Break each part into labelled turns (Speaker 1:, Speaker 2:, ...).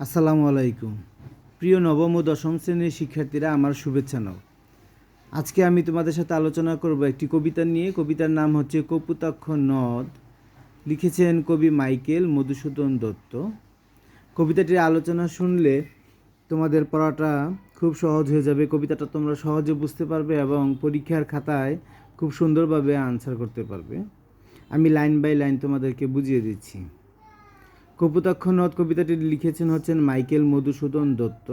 Speaker 1: আসসালামু আলাইকুম। প্রিয় নবম ও দশম শ্রেণির শিক্ষার্থীরা, আমার শুভেচ্ছা নাও। আজকে আমি তোমাদের সাথে আলোচনা করব একটি কবিতা নিয়ে। কবিতার নাম হচ্ছে কপুতাক্ষ নদ। লিখেছেন কবি মাইকেল মধুসূদন দত্ত। কবিতাটির আলোচনা শুনলে তোমাদের পড়াটা খুব সহজ হয়ে যাবে। কবিতাটা তোমরা সহজে বুঝতে পারবে এবং পরীক্ষার খাতায় খুব সুন্দরভাবে আনসার করতে পারবে। আমি লাইন বাই লাইন তোমাদেরকে বুঝিয়ে দিচ্ছি। কপুতাক্ষ নদ কবিতাটি লিখেছেন হচ্ছেন মাইকেল মধুসূদন দত্ত।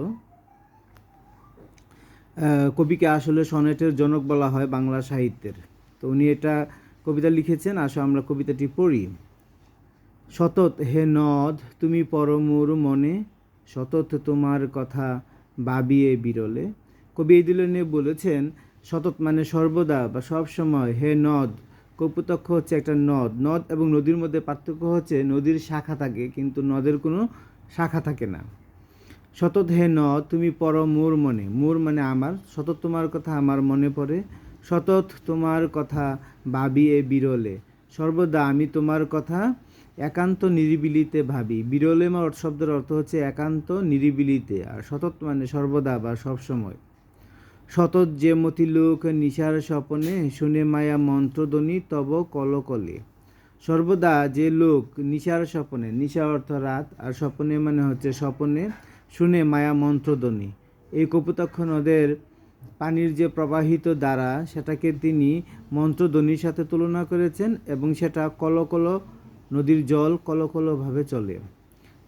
Speaker 1: কবিকে আসলে সনেটের জনক বলা হয় বাংলা সাহিত্যের। তো উনি এটা কবিতা লিখেছেন, আসো আমরা কবিতাটি পড়ি। সতত হে নদ, তুমি পরমুর মনে, সতত তোমার কথা ভাবিয়ে বিরলে। কবি এই দিলে নিয়ে বলেছেন, সতত মানে সর্বদা বা সব সময় হে নদ কপুতক্ষ হচ্ছে একটা নদ। নদ এবং নদীর মধ্যে পার্থক্য হচ্ছে নদীর শাখা থাকে, কিন্তু নদের কোনো শাখা থাকে না। সতত হে নদ, তুমি পর মোর মনে। মোর মানে আমার। সতত তোমার কথা আমার মনে পড়ে। সতত তোমার কথা ভাবিয়ে বিরলে। সর্বদা আমি তোমার কথা একান্ত নিরিবিলিতে ভাবি। বিরলে আমার শব্দের অর্থ হচ্ছে একান্ত নিরিবিলিতে। আর সতত মানে সর্বদা বা সবসময়। সতত যে মতি লোক নিশার স্বপনে শুনে মায়া মন্ত্রধ্বনি তব কলকলে। সর্বদা যে লোক নিশার স্বপনে, নিশা অর্থ রাত, আর স্বপনে মানে হচ্ছে স্বপনে, শুনে মায়া মন্ত্রধ্বনি। এই কপুতাক্ষ নদের পানির যে প্রবাহিত দ্বারা সেটাকে তিনি মন্ত্রধ্বনির সাথে তুলনা করেছেন এবং সেটা কলকল নদীর জল কলকলভাবে চলে।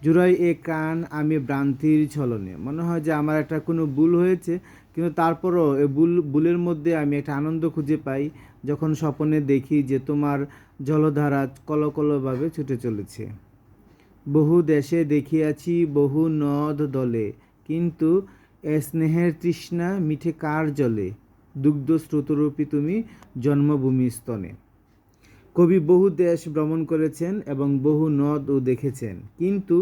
Speaker 1: জুড়াই এ কান, আমি ভ্রান্তির ছলনে। মনে হয় যে আমার একটা কোনো ভুল হয়েছে, কিন্তু তারপরও এই ভুল, ভুলের মধ্যে আমি একটা আনন্দ খুঁজে পাই যখন স্বপ্নে দেখি যে তোমার জলধারা কলকলভাবে ছুটে চলেছে। বহু দেশে দেখিয়াছি বহু নদ দলে, কিন্তু এ স্নেহের তৃষ্ণা মিঠে কার জলে? দুগ্ধ স্রোতরূপী তুমি জন্মভূমি স্তনে। কবি বহু দেশ ভ্রমণ করেছেন এবং বহু নদও দেখেছেন। কিন্তু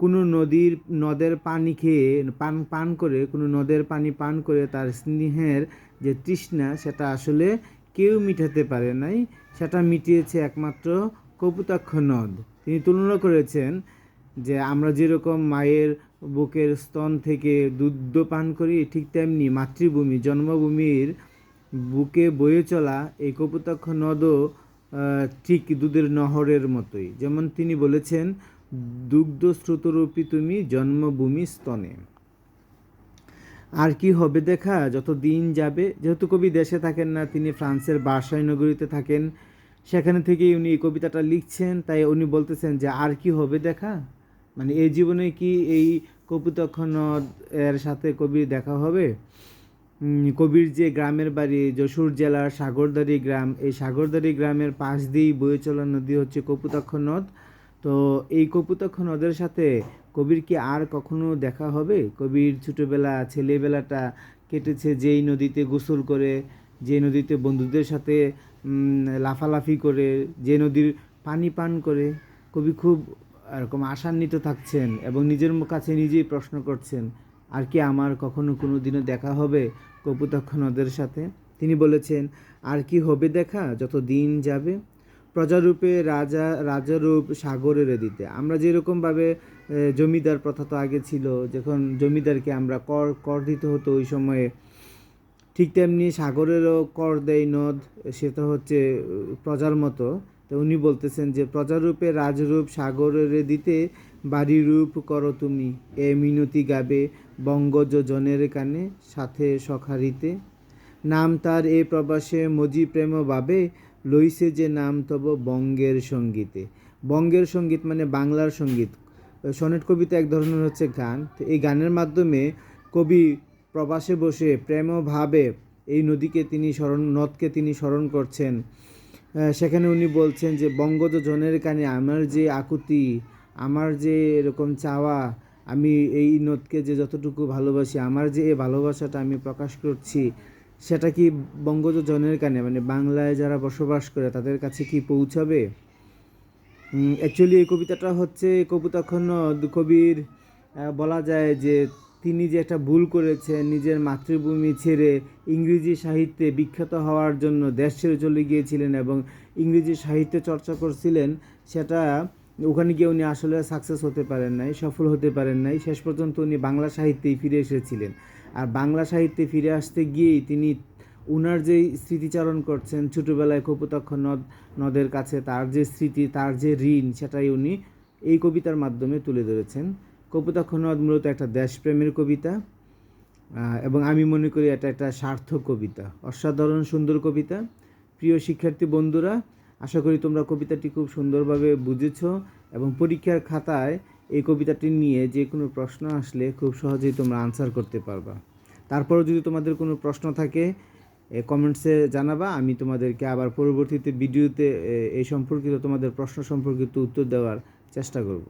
Speaker 1: কোনো নদীর, নদের পানি খেয়ে পান পান করে, কোনো নদের পানি পান করে তার স্নেহের যে তৃষ্ণা, সেটা আসলে কেউ মিটাতে পারে নাই। সেটা মিটিয়েছে একমাত্র কপুতাক্ষ নদ। তিনি তুলনা করেছেন যে আমরা যেরকম মায়ের বুকের স্তন থেকে দুধ পান করি, ঠিক তেমনি মাতৃভূমি, জন্মভূমির বুকে বয়ে চলা এই কপুতাক্ষ নদও ঠিক দুধের নহরের মতোই। যেমন তিনি বলেছেন, দুগ্ধ স্রোতরূপী তুমি জন্মভূমি স্তনে। আর কি হবে দেখা, যত দিন যাবে, যেহেতু কবি দেশে থাকেন না, তিনি ফ্রান্সের বার্সাই নগরীতে থাকেন, সেখানে থেকেই উনি এই কবিতাটা লিখছেন, তাই উনি বলতেছেন যে আর কি হবে দেখা? মানে এই জীবনে কি এই কপুতক্ষ নদ এর সাথে কবির দেখা হবে? কবির যে গ্রামের বাড়ি, যশোর জেলার সাগরদাড়ি গ্রাম, এই সাগরদাড়ি গ্রামের পাশ দিয়েই বয়ে চলা নদী হচ্ছে কপুতাক্ষ নদ। তো এই কপুতাক্ষ নদের সাথে কবির কি আর কখনো দেখা হবে? কবির ছোটোবেলা, ছেলেবেলাটা কেটেছে যেই নদীতে গোসল করে, যে নদীতে বন্ধুদের সাথে লাফালাফি করে, যে নদীর পানি পান করে। কবি খুব এরকম আশান্বিত থাকছেন এবং নিজের কাছে নিজেই প্রশ্ন করছেন আর কি আমার কখনো কোনো দিনও দেখা হবে? কপুতক্ষ নদের সাথে। তিনি বলেছেন, আর কি হবে দেখা? যত দিন যাবে। প্রজারূপে রাজা, রাজারূপ সাগরের দিতে আমরা যেরকমভাবে জমিদার প্রথা তো আগে ছিল, যখন জমিদারকে আমরা কর কর দিতে হতো ওই সময়ে, ঠিক তেমনি সাগরেরও কর দেয় নদ সেটা হচ্ছে প্রজার মতো। তো উনি বলতেছেন যে, প্রজারূপে রাজরূপ সাগরের দিতে বাড়ি রূপ করো তুমি। এ মিনতি গাবে বঙ্গজ জনের কানে সাথে সখারিতে। নাম তার এ প্রবাসে মজি প্রেম ভাবে, লইছে যে নাম তব বঙ্গের সঙ্গীতে। বঙ্গের সংগীত মানে বাংলার সংগীত। সনেট কবিতা এক ধরনের হচ্ছে গান। তো এই গানের মাধ্যমে কবি প্রবাসে বসে প্রেম ভাবে এই নদীকে তিনি স্মরণ, নদকে তিনি স্মরণ করছেন। সেখানে উনি বলছেন যে বঙ্গজ জনের কানে আমার যে আকুতি, আমার যে এরকম চাওয়া, আমি এই নদকে যে যতটুকু ভালোবাসি, আমার যে এই ভালোবাসাটা আমি প্রকাশ করছি, সেটা কি বঙ্গজ জনের কানে? মানে বাংলায় যারা বসবাস করে, তাদের কাছে কি পৌঁছাবে? অ্যাকচুয়ালি এই কবিতাটা হচ্ছে কবিতাক্ষণ কবির বলা যায় যে তিনি যে একটা ভুল করেছেন, নিজের মাতৃভূমি ছেড়ে ইংরেজি সাহিত্যে বিখ্যাত হওয়ার জন্য দেশ ছেড়ে চলে গিয়েছিলেন এবং ইংরেজি সাহিত্য চর্চা করছিলেন, সেটা ওখানে গিয়ে উনি আসলে সাকসেস হতে পারেন নাই, সফল হতে পারেন নাই। শেষ পর্যন্ত উনি বাংলা সাহিত্যেই ফিরে এসেছিলেন। আর বাংলা সাহিত্যে ফিরে আসতে গিয়েই তিনি উনার যেই স্মৃতিচারণ করছেন, ছোটোবেলায় কপোতাক্ষ নদ, নদের কাছে তার যে স্মৃতি, তার যে ঋণ, সেটাই উনি এই কবিতার মাধ্যমে তুলে ধরেছেন। কপোতাক্ষ মূলত একটা দেশপ্রেমের কবিতা এবং আমি মনে করি এটা একটা সার্থক কবিতা, অসাধারণ সুন্দর কবিতা। প্রিয় শিক্ষার্থী বন্ধুরা, আশা করি তোমরা কবিতাটি খুব সুন্দরভাবে বুঝেছ এবং পরীক্ষার খাতায় এই কবিতাটি নিয়ে যে কোনো প্রশ্ন আসলে খুব সহজেই তোমরা আনসার করতে পারবা। তারপরও যদি তোমাদের কোনো প্রশ্ন থাকে কমেন্টসে জানাবা, আমি তোমাদেরকে আবার পরবর্তীতে ভিডিওতে এই সম্পর্কিত তোমাদের প্রশ্ন সম্পর্কিত উত্তর দেওয়ার চেষ্টা করব।